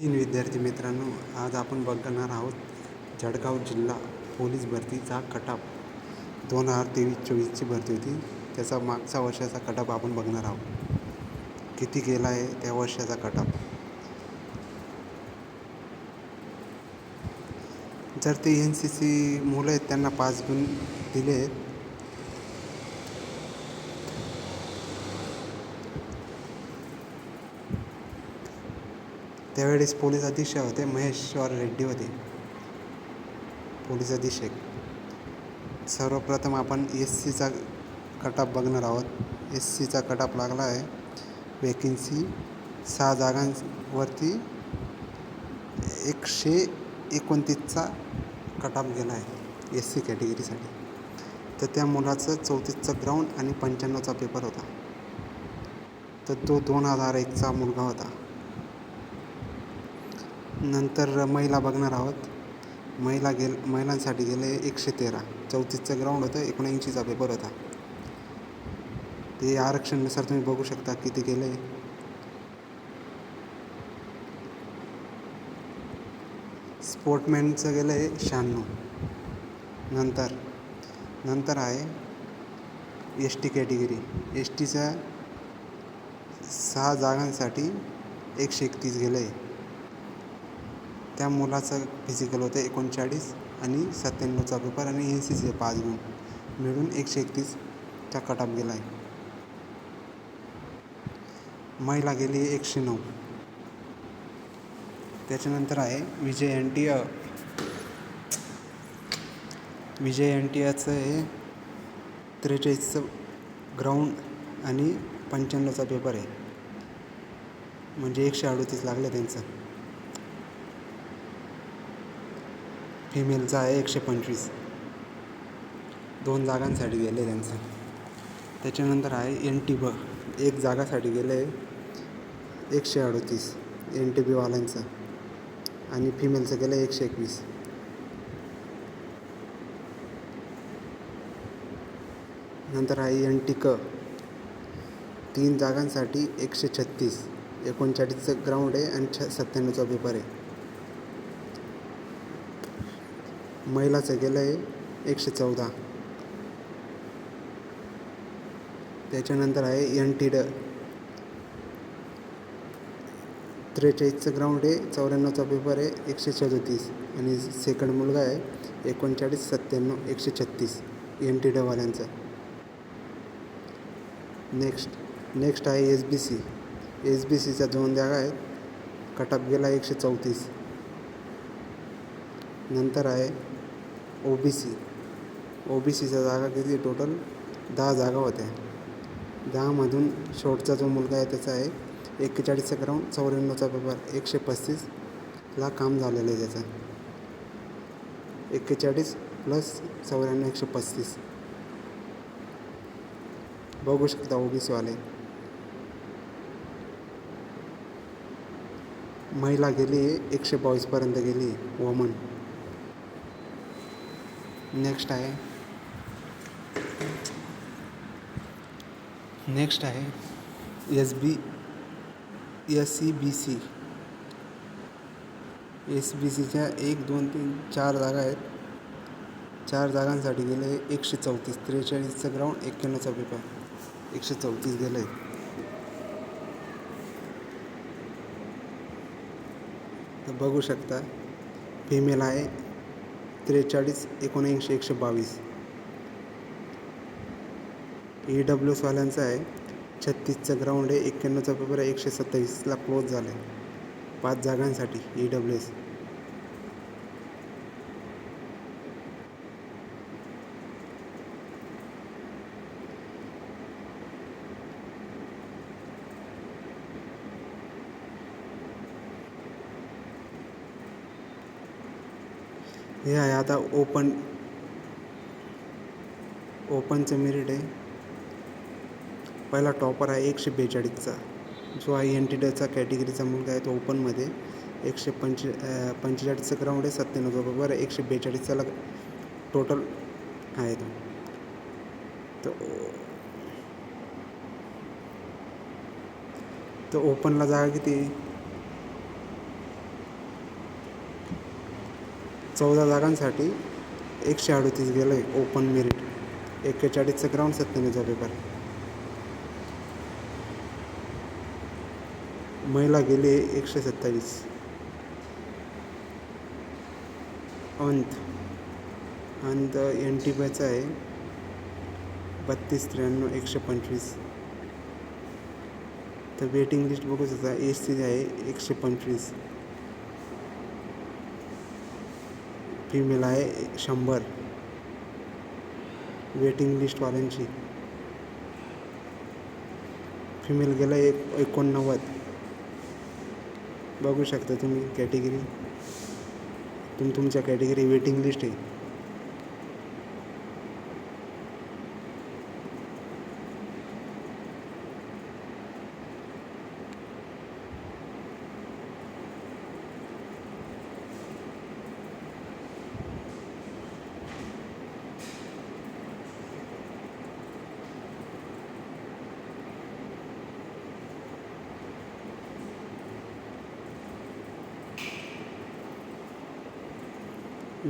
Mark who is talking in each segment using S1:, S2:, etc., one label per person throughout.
S1: In विद्यार्थी मित्रांनो आज आपण बघणार आहोत जळगाव जिल्हा पोलीस भरतीचा कटाप. दोन हजार तेवीस चोवीसची भरती होती. त्याचा मागच्या वर्षाचा कटाप आपण बघणार आहोत. किती गेला आहे त्या वर्षाचा कटाप? जर ते एन सी सी मुलं आहेत त्यांना पाच गुण दिले आहेत त्यावेळेस पोलीस अधीक्षक होते महेश्वर रेड्डी होते. पोलीस अधीक्षक. सर्वप्रथम आपण एस सीचा कटाप बघणार आहोत. एस सीचा कटाप लागला आहे. वेकेन्सी सहा जागांवरती एकशे एकोणतीसचा कटाप गेला आहे एस सी कॅटेगरीसाठी. तर त्या मुलाचं चौतीसचं ग्राउंड आणि पंच्याण्णवचा पेपर होता. तर तो दोन हजार एकचा मुलगा होता. नंतर महिला बघणार आहोत. महिला गेल महिलांसाठी गेले एकशे तेरा. चौतीसचं ग्राउंड होतं एकोणऐंशीचा पेपर होता ते आरक्षणनुसार तुम्ही बघू शकता किती गेले. स्पोर्टमॅनचं गेलं आहे शहाण्णव. नंतर नंतर आहे एस टी कॅटेगरी. एस टीच्या सहा जागांसाठी एकशे एकतीस गेलं. आहे त्या मुलाचं फिजिकल होतं एकोणचाळीस आणि सत्त्याण्णवचा पेपर आणि एन सी सी पाच गुण. मिळून एकशे एकतीसचा कटाप गेला आहे महिला गेली एकशे नऊ. त्याच्यानंतर आहे विजय एन टी अ विजय एन टी अचं हे त्रेचाळीसचं ग्राउंड आणि पंच्याण्णवचा पेपर आहे. म्हणजे एकशे अडतीस लागलं त्यांचं. फिमेलचा आहे एकशे पंचवीस. दोन जागांसाठी गेले त्यांचं. त्याच्यानंतर आहे एन टी ब एक जागासाठी गेलं आहे एकशे अडतीस एन टी बीवाल्यांचं आणि फिमेलचं गेलं एकशे एकवीस. नंतर आहे एन टी क तीन जागांसाठी एकशे छत्तीस. एकोणचाळीसचं ग्राउंड आहे आणि छ सत्त्याण्णवचा पेपर आहे. महिलाचं गेलं आहे एकशे चौदा. त्याच्यानंतर आहे एन टी ड त्रेचाळीसचं ग्राउंड आहे चौऱ्याण्णवचा पेपर आहे एकशे सदोतीस आणि सेकंड मुलगा आहे एकोणचाळीस सत्त्याण्णव एकशे छत्तीस. एन टी डवाल्यांचा नेक्स्ट नेक्स्ट आहे S B C S B सीच्या दोन जागा आहेत. कटअप गेला एकशे चौतीस. नंतर आहे O B C O B सीच्या जागा किती टोटल दहा जागा होत्या. दहामधून शेवटचा जो मुलगा आहे त्याचा आहे एक्केचाळीस अकरा चौऱ्याण्णवचा पेपर एकशे पस्तीसला काम झालेलं आहे त्याचं. एक्केचाळीस प्लस चौऱ्याण्णव एकशे पस्तीस. बघू शकता ओ बी सीवाले महिला गेली एकशे बावीसपर्यंत गेली वमन नेक्स्ट आहे. नेक्स्ट आहे S B S C B C S B सीच्या एक दोन तीन चार जागा आहेत. चार जागांसाठी गेले एकशे चौतीस त्रेचाळीसचं ग्राउंड एक्क्याण्णवचा पेपर एकशे चौतीस गेलं आहे तर बघू शकता. फिमेल आहे. त्रेचाळीस एकोणऐंशी एकशे बावीस. ई डब्ल्यूसवाल्यांचा आहे. छत्तीसचं ग्राउंड आहे. एक्क्याण्णवचा पेपर आहे. एकशे सत्तावीसला क्लोज झालं आहे पाच जागांसाठी ई डब्ल्यू एस हे आहे आता ओपन ओपनचं मेरिट आहे. पहिला टॉपर आहे एकशे बेचाळीसचा. जो आहे एन टी डचा कॅटेगरीचा मुलगा आहे तो ओपनमध्ये एकशे पंचे पंचेचाळीसचं ग्राउंड आहे सत्त्याण्णव बरोबर एकशे बेचाळीसचा टोटल आहे तो. तर तर ओपनला जागा किती चौदा जागांसाठी एकशे अडतीस गेलं आहे ओपन मेरिट एक्केचाळीसचं ग्राउंड सत्त्याण्णवचा पेपर महिला गेली आहे एकशे सत्तावीस. अंत. अंत एन टी पीचा आहे. बत्तीस त्र्याण्णव एकशे पंचवीस. तर वेटिंग लिस्ट बघू शकता ए सी आहे एकशे पंचवीस. फिमेल आहे शंभर. वेटिंग लिस्टवाल्यांची फिमेल गेलं एक एकोणनव्वद. बघू शकता तुम्ही कॅटेगरी तुम तुमच्या कॅटेगरी वेटिंग लिस्ट आहे.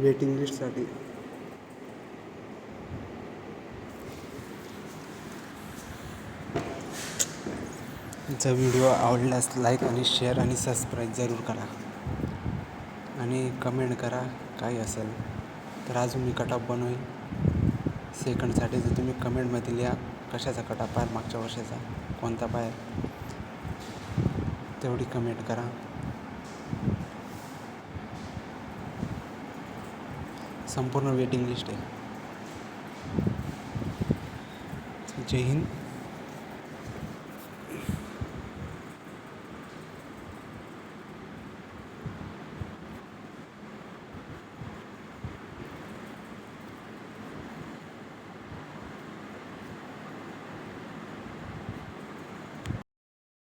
S1: वेटिंग लिस्टसाठी. जर व्हिडिओ आवडल्यास लाईक आणि शेअर आणि सबस्क्राईब जरूर करा. आणि कमेंट करा काही असेल. तर अजून मी कटअप बनवेल सेकंडसाठी जर तुम्ही कमेंटमध्ये लिहा कशाचा कटअप आहे मागच्या वर्षाचा कोणता पाय तेवढी कमेंट करा. संपूर्ण वेटिंग लिस्ट आहे जय हिंद